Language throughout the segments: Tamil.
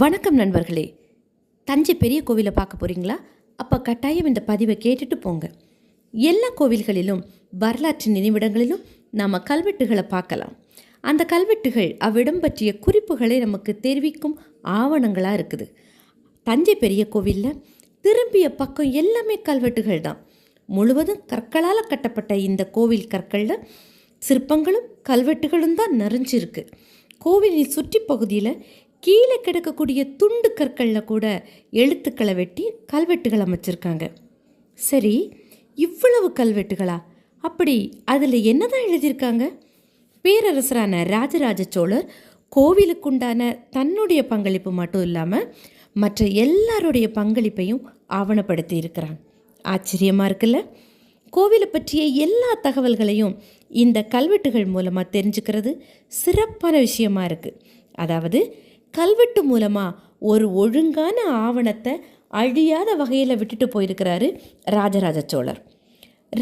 வணக்கம் நண்பர்களே. தஞ்சை பெரிய கோவிலை பார்க்க போகிறீங்களா அப்போ கட்டாயம் இந்த பதிவை கேட்டுட்டு போங்க. எல்லா கோவில்களிலும் வரலாற்று நினைவிடங்களிலும் நாம் கல்வெட்டுகளை பார்க்கலாம். அந்த கல்வெட்டுகள் அவ்விடம் பற்றிய குறிப்புகளை நமக்கு தெரிவிக்கும் ஆவணங்களாக இருக்குது. தஞ்சை பெரிய கோவிலில் திரும்பிய பக்கம் எல்லாமே கல்வெட்டுகள் தான். முழுவதும் கற்களால் கட்டப்பட்ட இந்த கோவில் கற்களில் சிற்பங்களும் கல்வெட்டுகளும் தான் நிறைஞ்சிருக்கு. கோவிலின் சுற்றி பகுதியில் கீழே கிடக்கக்கூடிய துண்டு கற்களில் கூட எழுத்துக்களை வெட்டி கல்வெட்டுகள் அமைச்சிருக்காங்க. சரி இவ்வளவு கல்வெட்டுகளா? அப்படி அதில் என்னதான் எழுதியிருக்காங்க? பேரரசரான ராஜராஜ சோழர் கோவிலுக்குண்டான தன்னுடைய பங்களிப்பு மட்டும் இல்லாமல் மற்ற எல்லாருடைய பங்களிப்பையும் ஆவணப்படுத்தி இருக்கிறாங்க ஆச்சரியமாக இருக்குல்ல? கோவிலை பற்றிய எல்லா தகவல்களையும் இந்த கல்வெட்டுகள் மூலமாக தெரிஞ்சுக்கிறது சிறப்பான விஷயமா இருக்குது அதாவது கல்வெட்டு மூலமாக ஒரு ஒழுங்கான ஆவணத்தை அழியாத வகையில் விட்டுட்டு போயிருக்கிறாரு ராஜராஜ சோழர்.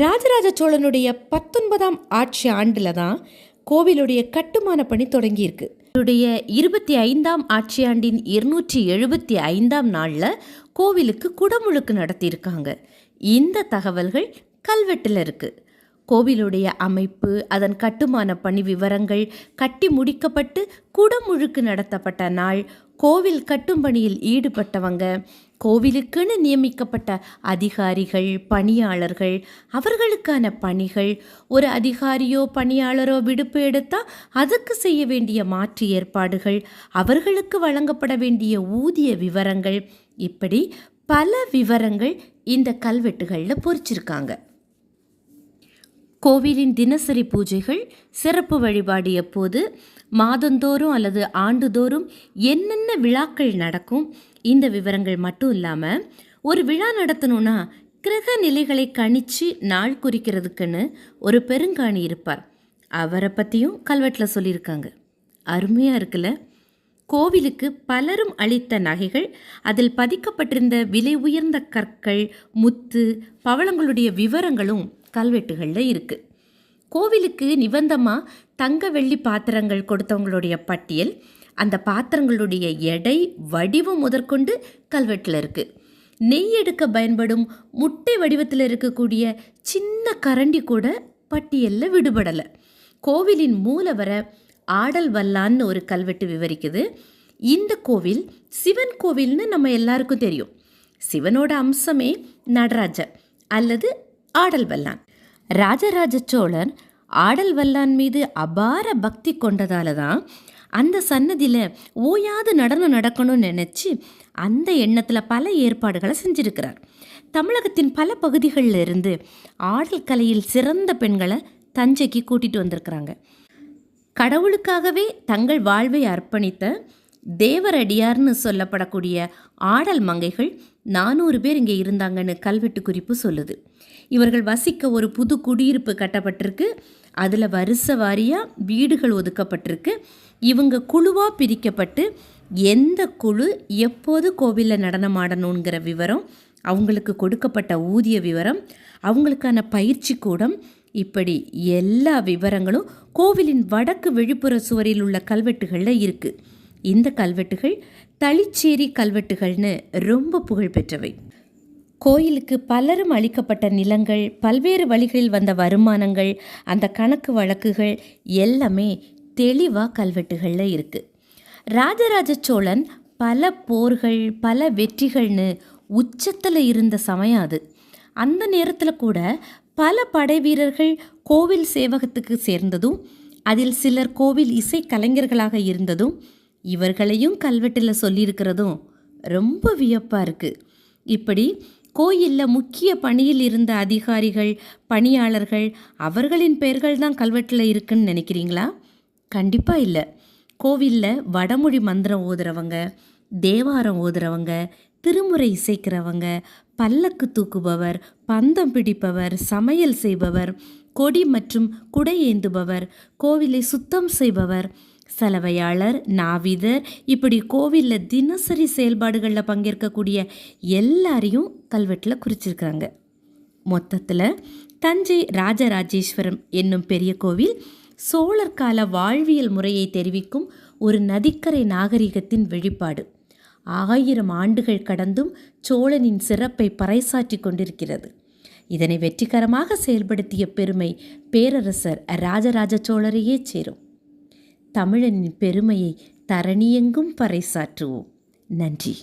ராஜராஜ சோழனுடைய பத்தொன்பதாம் ஆட்சி ஆண்டில் தான் கோவிலுடைய கட்டுமான பணி தொடங்கியிருக்கு. இவருடைய இருபத்தி ஐந்தாம் ஆட்சியாண்டின் இருநூற்றி எழுபத்தி ஐந்தாம் நாளில் கோவிலுக்கு குடமுழுக்கு நடத்தியிருக்காங்க. இந்த தகவல்கள் கல்வெட்டில் இருக்குது கோவிலுடைய அமைப்பு அதன் கட்டுமான பணி விவரங்கள் கட்டி முடிக்கப்பட்டு குடமுழுக்கு நடத்தப்பட்ட நாள். கோவில் கட்டும் பணியில் ஈடுபட்டவங்க கோவிலுக்குன்னு நியமிக்கப்பட்ட அதிகாரிகள் பணியாளர்கள் அவர்களுக்கான பணிகள். ஒரு அதிகாரியோ பணியாளரோ விடுப்பு எடுத்தால் அதுக்கு செய்ய வேண்டிய மாற்று ஏற்பாடுகள் அவர்களுக்கு வழங்கப்பட வேண்டிய ஊதிய விவரங்கள். இப்படி பல விவரங்கள் இந்த கல்வெட்டுகளில் பொறிச்சிருக்காங்க. கோவிலின் தினசரி பூஜைகள் சிறப்பு வழிபாடு எப்போது? மாதந்தோறும் அல்லது ஆண்டுதோறும் என்னென்ன விழாக்கள் நடக்கும்? இந்த விவரங்கள் மட்டும் இல்லாமல் ஒரு விழா நடத்தணும்னா கிரக நிலைகளை கணிச்சு நாள் குறிக்கிறதுக்குன்னு ஒரு பெருங்காணி இருப்பார். அவரை பற்றியும் கல்வெட்டில் சொல்லியிருக்காங்க. அருமையாக இருக்குல்ல? கோவிலுக்கு பலரும் அளித்த நகைகள் அதில் பதிக்கப்பட்டிருந்த விலை உயர்ந்த கற்கள் முத்து பவளங்களுடைய விவரங்களும் கல்வெட்டுகளில் இருக்குது கோவிலுக்கு நிபந்தமாக தங்க வெள்ளி பாத்திரங்கள் கொடுத்தவங்களுடைய பட்டியல் அந்த பாத்திரங்களுடைய எடை வடிவம் முதற்கொண்டு கல்வெட்டில் இருக்குது நெய் எடுக்க பயன்படும் முட்டை வடிவத்தில் இருக்கக்கூடிய சின்ன கரண்டி கூட பட்டியலில் விடுபடலை. கோவிலின் மூலவரை ஆடல் வல்லான்னு ஒரு கல்வெட்டு விவரிக்குது. இந்த கோவில் சிவன் கோவில்னு நம்ம எல்லாருக்கும் தெரியும். சிவனோட அம்சமே நடராஜர் அல்லது ஆடல் வல்லான். ராஜராஜ சோழன் ஆடல் வல்லான் மீது அபார பக்தி கொண்டதால தான் அந்த சன்னதியில் ஓயாது நடனம் நடக்கணும்னு நினச்சி அந்த எண்ணத்தில் பல ஏற்பாடுகளை செஞ்சிருக்கிறார். தமிழகத்தின் பல பகுதிகளில் இருந்து ஆடல் கலையில் சிறந்த பெண்களை தஞ்சைக்கு கூட்டிகிட்டு வந்திருக்கிறாங்க. கடவுளுக்காகவே தங்கள் வாழ்வை அர்ப்பணித்த தேவரடியார்னு சொல்லப்படக்கூடிய ஆடல் மங்கைகள் நானூறு பேர் இங்கே இருந்தாங்கன்னு கல்வெட்டு குறிப்பு சொல்லுது. இவர்கள் வசிக்க ஒரு புது குடியிருப்பு கட்டப்பட்டிருக்கு. அதில் வருஷ வாரியாக வீடுகள் ஒதுக்கப்பட்டிருக்கு. இவங்க குழுவாக பிரிக்கப்பட்டு எந்த குழு எப்போது கோவிலில் நடனமாடணுங்கிற விவரம் அவங்களுக்கு கொடுக்கப்பட்ட ஊதிய விவரம் அவங்களுக்கான பயிற்சி கூடம் இப்படி எல்லா விவரங்களும் கோவிலின் வடக்கு வெளிப்புற சுவரில் உள்ள கல்வெட்டுகளில் இருக்குது இந்த கல்வெட்டுகள் தளிச்சேரி கல்வெட்டுகள்னு ரொம்ப புகழ்பெற்றவை கோயிலுக்கு பலரும் அளிக்கப்பட்ட நிலங்கள் பல்வேறு வழிகளில் வந்த வருமானங்கள் அந்த கணக்கு வழக்குகள் எல்லாமே தெளிவாக கல்வெட்டுகளில் இருக்குது ராஜராஜ சோழன் பல போர்கள் பல வெற்றிகள்னு உச்சத்தில் இருந்த சமயம் அது. அந்த நேரத்தில் கூட பல படை வீரர்கள் கோவில் சேவகத்துக்கு சேர்ந்ததும் அதில் சிலர் கோவில் இசை கலைஞர்களாக இருந்ததும் இவர்களையும் கல்வெட்டில் சொல்லியிருக்கிறதும் ரொம்ப வியப்பாக இருக்குது இப்படி கோயிலில் முக்கிய பணியில் இருந்த அதிகாரிகள் பணியாளர்கள் அவர்களின் பெயர்கள் தான் கல்வெட்டில் இருக்குன்னு நினைக்கிறீங்களா? கண்டிப்பாக இல்லை. கோவிலில் வடமொழி மந்திரம் ஓதுறவங்க தேவாரம் ஓதுறவங்க திருமுறை இசைக்கிறவங்க பல்லக்கு தூக்குபவர் பந்தம் பிடிப்பவர் சமையல் செய்பவர் கொடி மற்றும் குடை ஏந்துபவர் கோவிலை சுத்தம் செய்பவர் சலவையாளர் நாவிதர் இப்படி கோவிலில் தினசரி செயல்பாடுகளில் பங்கேற்கக்கூடிய எல்லாரையும் கல்வெட்டில் குறிச்சிருக்கிறாங்க. மொத்தத்தில் தஞ்சை ராஜராஜேஸ்வரம் என்னும் பெரிய கோவில் சோழர் கால வாழ்வியல் முறையை தெரிவிக்கும் ஒரு நதிக்கரை நாகரிகத்தின் வெளிப்பாடு. ஆயிரம் ஆண்டுகள் கடந்தும் சோழனின் சிறப்பை பறைசாற்றி கொண்டிருக்கிறது. இதனை வெற்றிகரமாக செயல்படுத்திய பெருமை பேரரசர் ராஜராஜ சோழரையே சேரும். தமிழனின் பெருமையை தரணியெங்கும் பறைசாற்றுவோம். நன்றி.